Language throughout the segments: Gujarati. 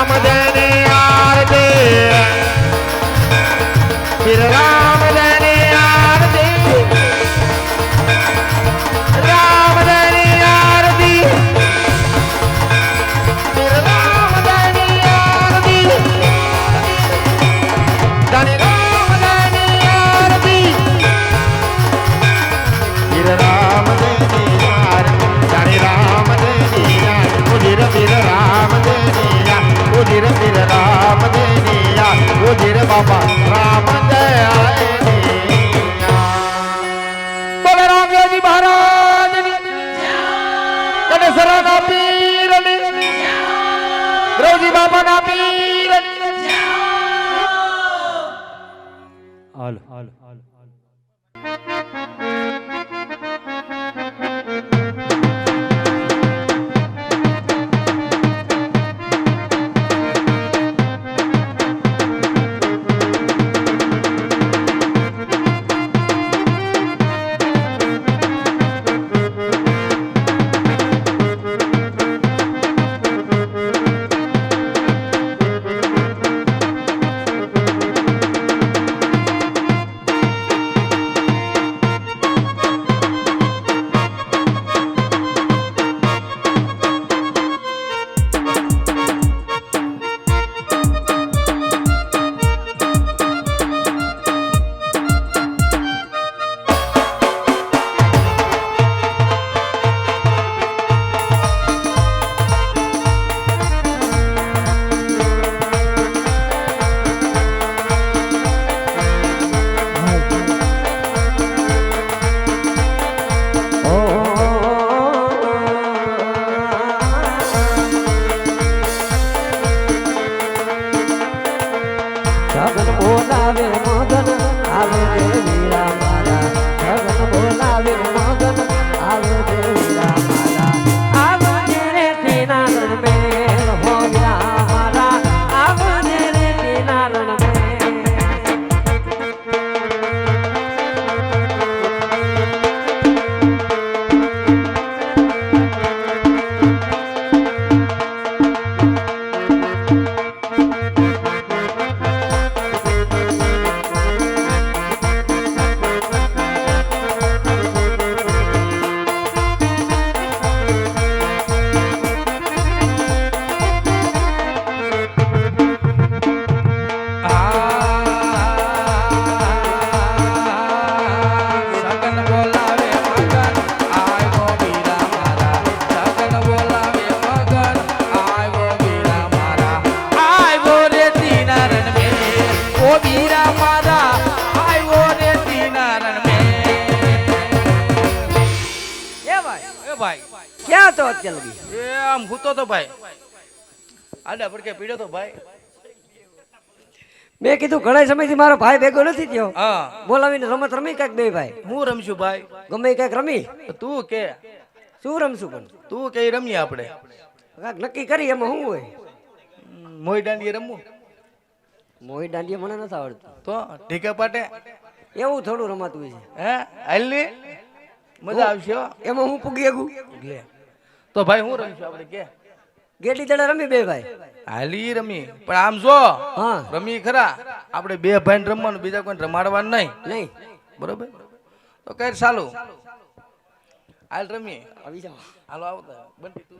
રામ બાબાના પીરની હાલ હાલ હાલ હાલ. ભાઈ? એ ભાઈ. ક્યાં તો અત્યાર લગી એ આમ ભૂતો તો ભાઈ. આડા પડકે પીડ્યો તો ભાઈ. મેં કીધું ઘણા સમયથી મારો ભાઈ ભેગો નથી થયો. હા. બોલાવીને રમત રમી કાંઈક બે ભાઈ. હું રમશું ભાઈ? ગમે કાંઈક રમી. તું કે? શું રમશું પણ? તું કે રમીએ આપણે. કાંઈક નક્કી કરી એમાં શું હોય? મોઈ દાંડીએ રમવું? મોઈ દાંડીએ મને નથી આવડતું. તો ઢીકા પાટે? એવું થોડું રમાતું હોય છે. હે હાલની? મજા આવશે. એમાં હું પૂગી શકું? લે તો ભાઈ હું રમીશું આપણે કે? ગેટી દડા રમી બે ભાઈ. હાલી રમી. પણ આમ જો હા. રમી ખરા. આપણે બે ભાઈ રમવાનું બીજા કોઈ રમાડવાનું નહીં. નહીં. બરોબર? તો કઈ ચાલુ. હાલ રમી આવી જાવ હાલો આવતા. બંટી તું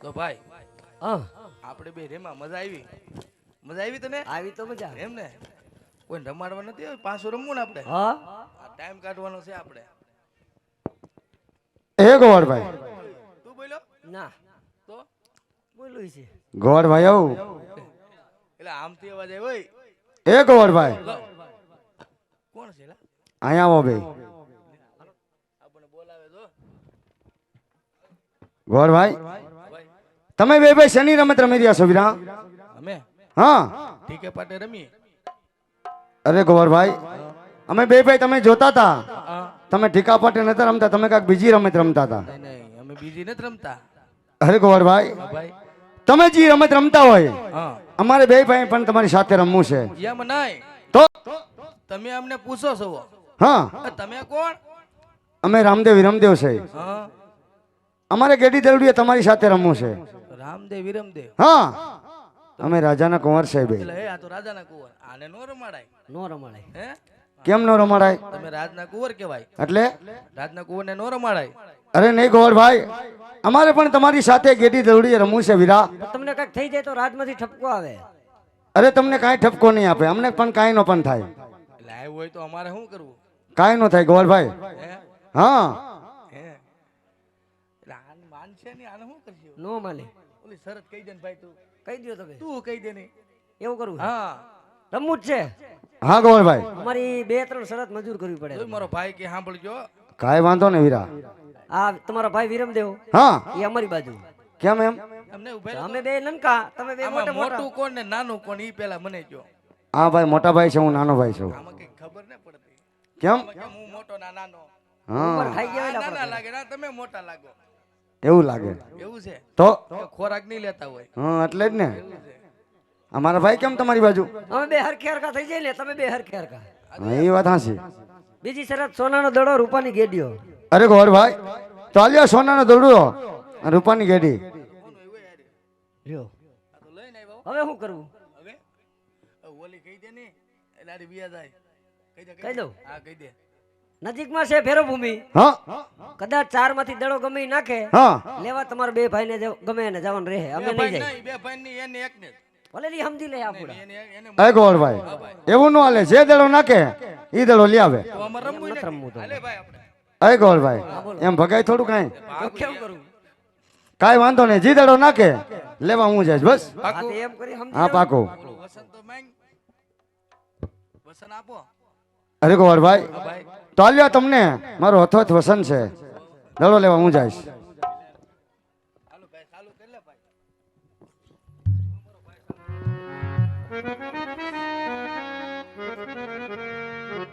તો ભાઈ આપણે બે રેમાં મજા આવી. મજા આવી તને? આવી તો મજા. એમ ને? કોઈ રમાડવા નથી આવે પાછું રમવું ને આપણે? હા. ટાઈમ કાઢવાનો છે આપણે. એ ગોળભાઈ તું બોલ્યો? ના. તો? બોલું છે. ગોળભાઈ આવું. એટલે આમથી અવાજ આવ્યો એ ગોળભાઈ ભાઈ કોણ છે અહીંયા આવો બે ગોળભાઈ ભાઈ. તમે બે ભાઈ શેની રમત રમી રહ્યા છો વીરા? અમે? હા. ઠીકે પાટે રમીએ. અરે ગોળભાઈ અમે બે ભાઈ તમે જોતા હતા તમે ઠીકા પાટે નતા રમતા તમે કાંઈક બીજી રમત રમતા હતા અમે બીજી નથી રમતા. અરે ગોળભાઈ ભાઈ તમે જે રમત રમતા હોય અમારે બે ભાઈ પણ તમારી સાથે રમવું છે. એમ નહીં. તો? તમે અમને પૂછો છો. હા. તમે કોણ? અમે રામદેવ રામદેવ છે. હા. અમારે ગેડી દરડીએ તમારી સાથે રમવું છે. રામદેવ વિરમદેવ. હા. અમે રાજાના કુંવર સાહેબ. એટલે હે આ તો રાજાના કુંવર. આને નો રમાડાય. નો રમાડાય. હે? કેમ ન રમાડાય? તમે રાજના કુંવર કહેવાય. એટલે? રાજના કુંવરને નો રમાડાય. અરે નહીં ગોરભાઈ અમારે પણ તમારી સાથે ગેડી દરડીએ રમવું છે વીરા. તમને કંઈક થઈ જાય તો રાજમાંથી ઠપકો આવે. અરે તમને કાંઈ ઠપકો નહીં આપે. અમને પણ કાંઈ નો પણ થાય. લાઈવ હોય તો અમારે શું કરવું? કાંઈ નો થાય ગોરભાઈ હે. છે ને આને શું કરશું નો માને. ઓલી શરત કહી દે ને ભાઈ તું. કહી દો તમે તું કહી દે ને. એવું કરવું હા. રમવું જ છે. હા ગોરભાઈ અમારી બે ત્રણ શરત મંજૂર કરવી પડે. મારો ભાઈ કે સાંભળજો. કાંઈ વાંધો ને વીરા. આ તમારો ભાઈ વિરમદેવ હા. એ અમારી બાજુ. કેમ એમ? અમને ઊભા અમે બે નનકા તમે બે મોટા મોટા કોણ ને નાનું કોણ ઈ પેલા મને જો હા ભાઈ મોટા ભાઈ છે હું નાનો ભાઈ છું. આમાં કઈ ખબર ન પડતી. કેમ? કેમ હું મોટો ના નાનો? ઉપર હા ખાઈ ગયા. લાગે ના તમે મોટા લાગો. એવું લાગે. એવું છે? તો? ખોરાક નહીં લેતા હોય. હા એટલે જ ને. અમારા ભાઈ કેમ તમારી બાજુ? અમે બે હરખે હરખા થઈ જાય ને તમે બે હરખે હરખા. એ વાત હાસી બીજી શરત સોનાનો દડો રૂપાની ગેડીઓ. અરે ગોર ભાઈ ચાલ્યો સોનાનો દડો. રૂપાની ગેડી. લ્યો. આ તો લઈને આવ્યો. હવે શું કરવું? હવે? ઓલી કહી દે ને એટલે બિયા જાય. કહી દે કહી દઉં. હા કહી દે. નજીકમાં છે ફેરો ભૂમિ હા. કદાચ ચારમાંથી દડો ગમે ઈ નાખે હા. લેવા તમારા બે ભાઈ ને ગમે એને જવાનું રહે અમે નહીં ભાઈ જાય બે ભાઈ ની એને એક ને ભલે ઈ સમજી લે આપડા એને એને એ એવું ન હાલે જે દડો નાખે એ દડો લઈ આવે. તો રમવું ભાઈ ગોરભાઈ એમ ભગાય થોડું કાંઈ? કેવું કાંઈ વાંધો નહીં જે દડો નાખે લેવા હું જઈશ બસ. હા એમ હા પાકો. વસન તો માંગ. વસન આપો. અરે ગોરભાઈ ભાઈ તો આલ્યો તમને મારો હથોથ વસન છે. દડો લેવા હું જઈશ